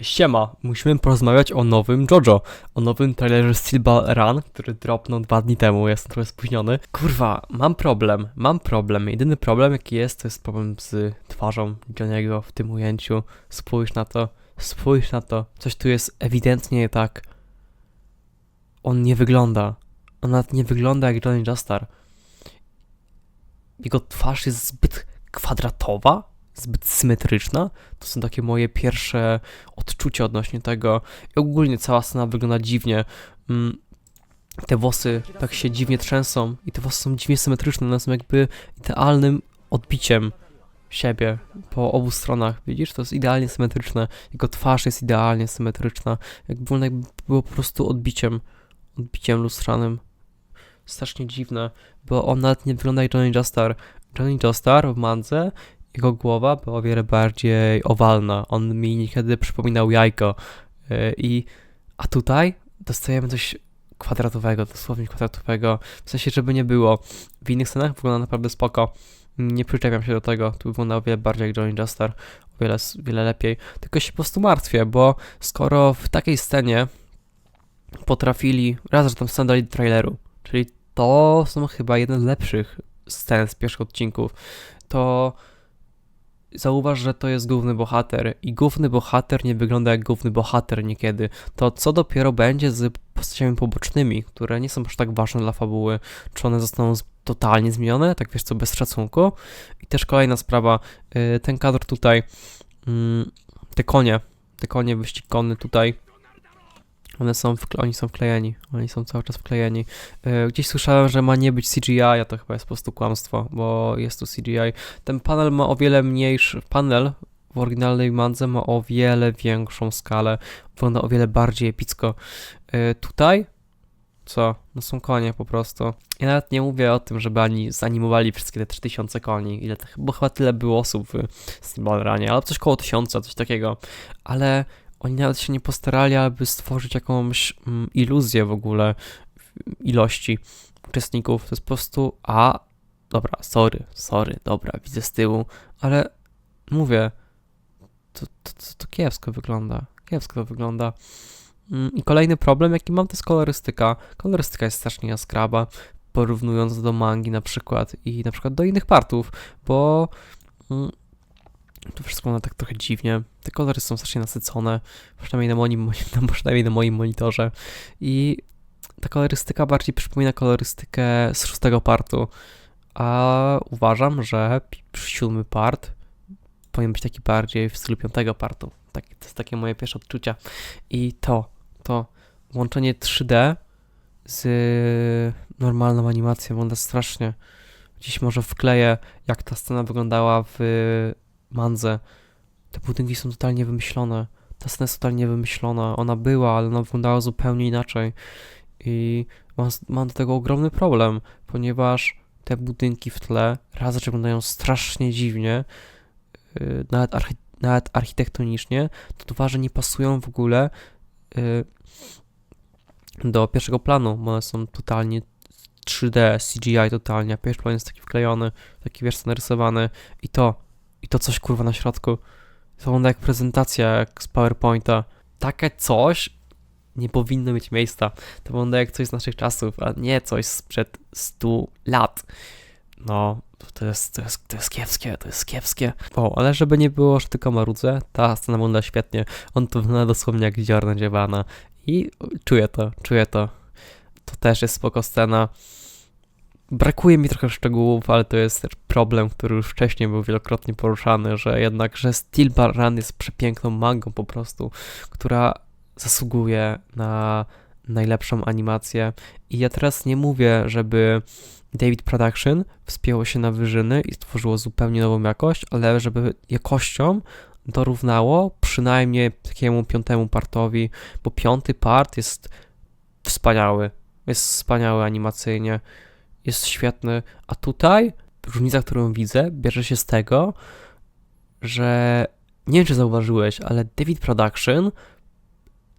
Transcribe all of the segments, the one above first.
Siema, musimy porozmawiać o nowym JoJo, o nowym trailerze Ball Run, który dropnął dwa dni temu, jestem trochę spóźniony. Kurwa, mam problem, mam problem. Jedyny problem jaki jest, to jest problem z twarzą Johniego w tym ujęciu. Spójrz na to, spójrz na to. Coś tu jest ewidentnie nie tak. On nie wygląda. On nawet nie wygląda jak Johnny Justar. Jego twarz jest zbyt kwadratowa, zbyt symetryczna. To są takie moje pierwsze odczucia odnośnie tego. I ogólnie cała scena wygląda dziwnie. Mm, Te włosy tak się dziwnie trzęsą i te włosy są dziwnie symetryczne. One są jakby idealnym odbiciem siebie po obu stronach. Widzisz? To jest idealnie symetryczne. Jego twarz jest idealnie symetryczna. Jakby ona jakby było po prostu odbiciem, odbiciem lustrzanym. Strasznie dziwne, bo on nawet nie wygląda jak Johnny Justar. Johnny Justar w mandze jego głowa była o wiele bardziej owalna. On mi niekiedy przypominał jajko. Yy, I, a tutaj dostajemy coś kwadratowego, dosłownie kwadratowego. W sensie, żeby nie było. W innych scenach wygląda naprawdę spoko. Nie przyczepiam się do tego. Tu wygląda o wiele bardziej jak Johnny Justar. O wiele, wiele lepiej. Tylko się po prostu martwię, bo skoro w takiej scenie potrafili, raz, że tam scen dali traileru, czyli to są chyba jeden z lepszych scen z pierwszych odcinków, to zauważ, że to jest główny bohater i główny bohater nie wygląda jak główny bohater niekiedy. To co dopiero będzie z postaciami pobocznymi, które nie są aż tak ważne dla fabuły, czy one zostaną totalnie zmienione, tak wiesz co, bez szacunku. I też kolejna sprawa, yy, ten kadr tutaj, mm, te konie, te konie, wyścig konny tutaj, one są, oni są wklejeni, oni są cały czas wklejeni. Yy, gdzieś słyszałem, że ma nie być CGI, a to chyba jest po prostu kłamstwo, bo jest tu CGI. Ten panel ma o wiele mniejszy, panel w oryginalnej mandze ma o wiele większą skalę, wygląda o wiele bardziej epicko. Yy, tutaj, co? No są konie po prostu. Ja nawet nie mówię o tym, żeby ani zanimowali wszystkie te 3000 koni, ile bo chyba tyle było osób w Steamballeranie, ale coś koło 1000, coś takiego. Ale oni nawet się nie postarali, aby stworzyć jakąś mm, iluzję w ogóle ilości uczestników. To jest po prostu, a, dobra, sorry, sorry, dobra, widzę z tyłu, ale mówię, to, to, to, to kiepsko wygląda, kiepsko to wygląda. Mm, I kolejny problem, jaki mam, to jest kolorystyka. Kolorystyka jest strasznie jaskrawa, porównując do mangi na przykład i na przykład do innych partów, bo mm, to wszystko wygląda tak trochę dziwnie. Te kolory są strasznie nasycone, przynajmniej na moim, no, przynajmniej na moim monitorze. I ta kolorystyka bardziej przypomina kolorystykę z szóstego partu. A uważam, że siódmy part powinien być taki bardziej w stylu piątego partu. Tak, to jest takie moje pierwsze odczucia. I to, to łączenie 3D z normalną animacją wygląda strasznie. Dziś może wkleję, jak ta scena wyglądała w Mandze. Te budynki są totalnie wymyślone. Ta scena jest totalnie wymyślona. Ona była, ale ona wyglądała zupełnie inaczej. I mam, mam do tego ogromny problem, ponieważ te budynki w tle raz, wyglądają strasznie dziwnie, yy, nawet, archi nawet architektonicznie, to dwa, że nie pasują w ogóle yy, do pierwszego planu, bo one są totalnie 3D, CGI totalnie, a pierwszy plan jest taki wklejony, taki wiesz, narysowany i to, i to coś kurwa na środku. To wygląda jak prezentacja, jak z PowerPointa. Takie coś nie powinno mieć miejsca. To wygląda jak coś z naszych czasów, a nie coś sprzed 100 lat. No, to jest, to jest, to jest kiepskie, to jest kiepskie. O, ale żeby nie było, że tylko marudzę, ta scena wygląda świetnie. On to wygląda dosłownie jak ziarno dziewana. I czuję to, czuję to. To też jest spoko scena. Brakuje mi trochę szczegółów, ale to jest też problem, który już wcześniej był wielokrotnie poruszany, że jednak, że Steel Run jest przepiękną mangą po prostu, która zasługuje na najlepszą animację. I ja teraz nie mówię, żeby David Production wspięło się na wyżyny i stworzyło zupełnie nową jakość, ale żeby jakością dorównało przynajmniej takiemu piątemu partowi, bo piąty part jest wspaniały. Jest wspaniały animacyjnie, jest świetny, a tutaj różnica, którą widzę, bierze się z tego, że nie wiem, czy zauważyłeś, ale David Production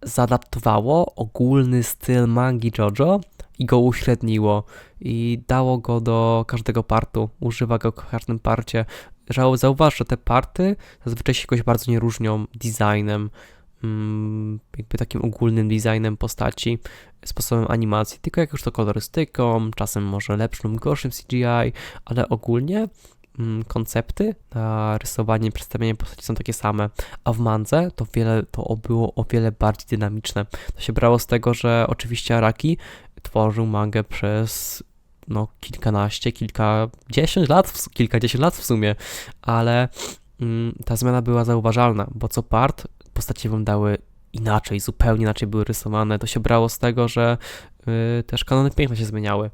zaadaptowało ogólny styl mangi JoJo i go uśredniło i dało go do każdego partu, używa go w każdym parcie. Zauważ, że te party zazwyczaj się jakoś bardzo nie różnią designem, jakby takim ogólnym designem postaci, sposobem animacji, tylko jak już to kolorystyką, czasem może lepszym, gorszym CGI, ale ogólnie mm, koncepty na rysowanie przedstawienie postaci są takie same, a w Mandze to wiele, to było o wiele bardziej dynamiczne. To się brało z tego, że oczywiście Araki tworzył mangę przez no kilkanaście, kilkadziesiąt lat, kilkadziesiąt lat w sumie, ale mm, ta zmiana była zauważalna, bo co part postacie wyglądały inaczej, zupełnie inaczej były rysowane. To się brało z tego, że y, też kanony piękna się zmieniały.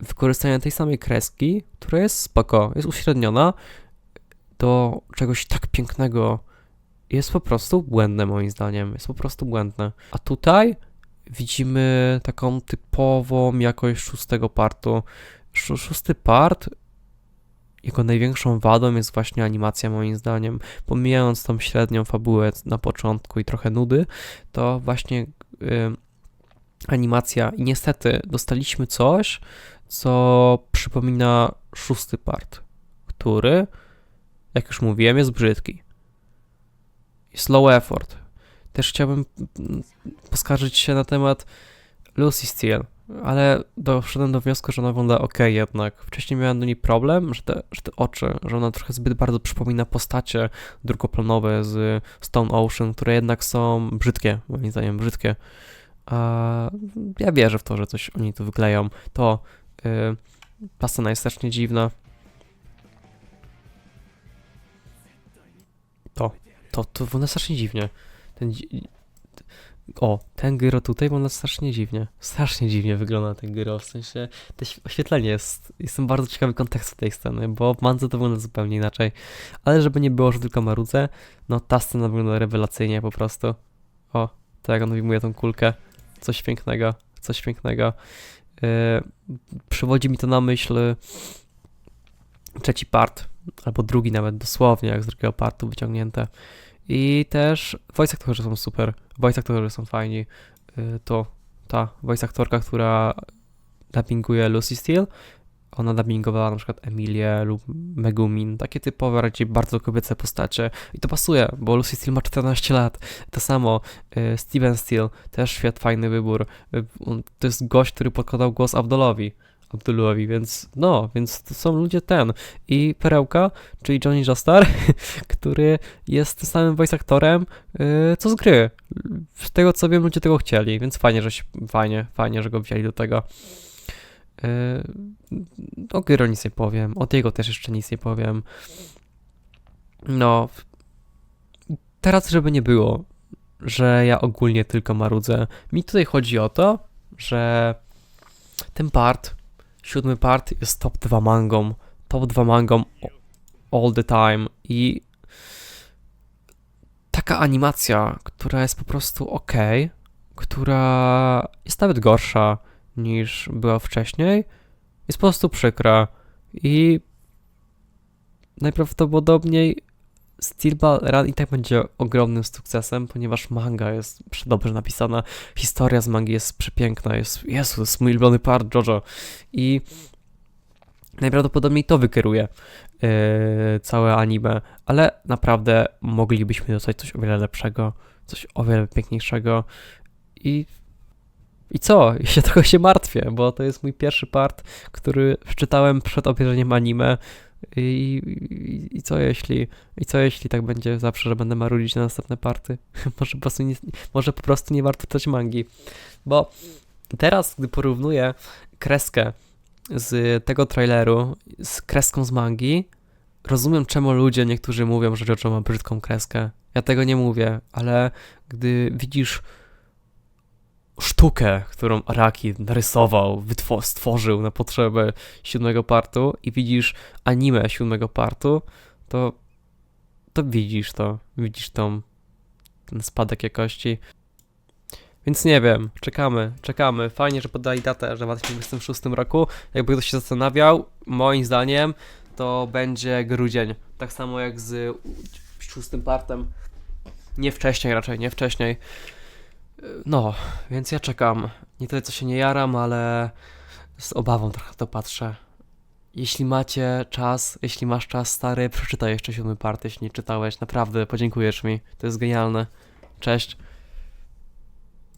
Wykorzystanie tej samej kreski, która jest spoko, jest uśredniona, do czegoś tak pięknego jest po prostu błędne moim zdaniem. Jest po prostu błędne. A tutaj widzimy taką typową jakość szóstego partu. Szó- Szósty part, jego największą wadą jest właśnie animacja moim zdaniem. Pomijając tą średnią fabułę na początku i trochę nudy, to właśnie y, animacja i niestety dostaliśmy coś, co przypomina szósty part, który, jak już mówiłem, jest brzydki. Jest low effort. Też chciałbym mm, poskarżyć się na temat Lucy Steele, ale doszedłem do wniosku, że ona wygląda ok jednak. Wcześniej miałem do niej problem, że te, że te oczy, że ona trochę zbyt bardzo przypomina postacie drugoplanowe z Stone Ocean, które jednak są brzydkie, moim zdaniem brzydkie. A ja wierzę w to, że coś oni tu wykleją. To yy, ta scena jest strasznie dziwna. To, to, to wygląda strasznie dziwnie. Ten o, ten gyro tutaj wygląda strasznie dziwnie. Strasznie dziwnie wygląda ten gyro, w sensie to oświetlenie jest, jestem bardzo ciekawy kontekstu tej sceny, bo w Mandze to wygląda zupełnie inaczej. Ale żeby nie było, że tylko marudzę, no ta scena wygląda rewelacyjnie po prostu. O, to jak on wyjmuje tą kulkę. Coś pięknego, coś pięknego. Yy, przywodzi mi to na myśl trzeci part, albo drugi nawet, dosłownie, jak z drugiego partu wyciągnięte. I też voice aktorzy są super, voice aktorzy są fajni. Yy, to ta voice aktorka, która dubbinguje Lucy Steele, ona dubbingowała na przykład Emilię lub Megumin, takie typowe, raczej bardzo kobiece postacie. I to pasuje, bo Lucy Steele ma 14 lat. To samo y, Steven Steele, też świat, fajny wybór. Y, To jest gość, który podkładał głos Abdulowi. Abdulowi, więc no, więc to są ludzie ten. I Perełka, czyli Johnny Jostar, który jest tym samym voice aktorem, y, co z gry. Z tego co wiem, ludzie tego chcieli, więc fajnie, że się, fajnie, fajnie, że go wzięli do tego. Yy, o Gyro nic nie powiem, o Diego też jeszcze nic nie powiem. No, teraz żeby nie było, że ja ogólnie tylko marudzę, mi tutaj chodzi o to, że ten part, siódmy part jest top 2 mangą, top 2 mangą all the time i taka animacja, która jest po prostu ok, która jest nawet gorsza niż była wcześniej, jest po prostu przykra i najprawdopodobniej Steel Ball Run i tak będzie ogromnym sukcesem, ponieważ manga jest dobrze napisana, historia z mangi jest przepiękna, jest, Jezu, jest mój ulubiony part JoJo i najprawdopodobniej to wykieruje yy, całe anime, ale naprawdę moglibyśmy dostać coś o wiele lepszego, coś o wiele piękniejszego i i co? Się trochę się martwię, bo to jest mój pierwszy part, który przeczytałem przed obejrzeniem anime. I, i, I co jeśli? I co jeśli tak będzie zawsze, że będę marudzić na następne party? może, po prostu nie, może po prostu nie warto czytać mangi. Bo teraz, gdy porównuję kreskę z tego traileru z kreską z mangi, rozumiem czemu ludzie niektórzy mówią, że JoJo ma brzydką kreskę. Ja tego nie mówię, ale gdy widzisz sztukę, którą Araki narysował, stworzył na potrzeby siódmego partu i widzisz anime siódmego partu, to, to widzisz to, widzisz tą, ten spadek jakości. Więc nie wiem, czekamy, czekamy. Fajnie, że podali datę, że w 2026 roku. Jakby ktoś się zastanawiał, moim zdaniem to będzie grudzień. Tak samo jak z szóstym partem. Nie wcześniej raczej, nie wcześniej. No, więc ja czekam. Nie tyle co się nie jaram, ale z obawą trochę to patrzę. Jeśli macie czas, jeśli masz czas stary, przeczytaj jeszcze siódmy part, jeśli nie czytałeś. Naprawdę, podziękujesz mi. To jest genialne. Cześć.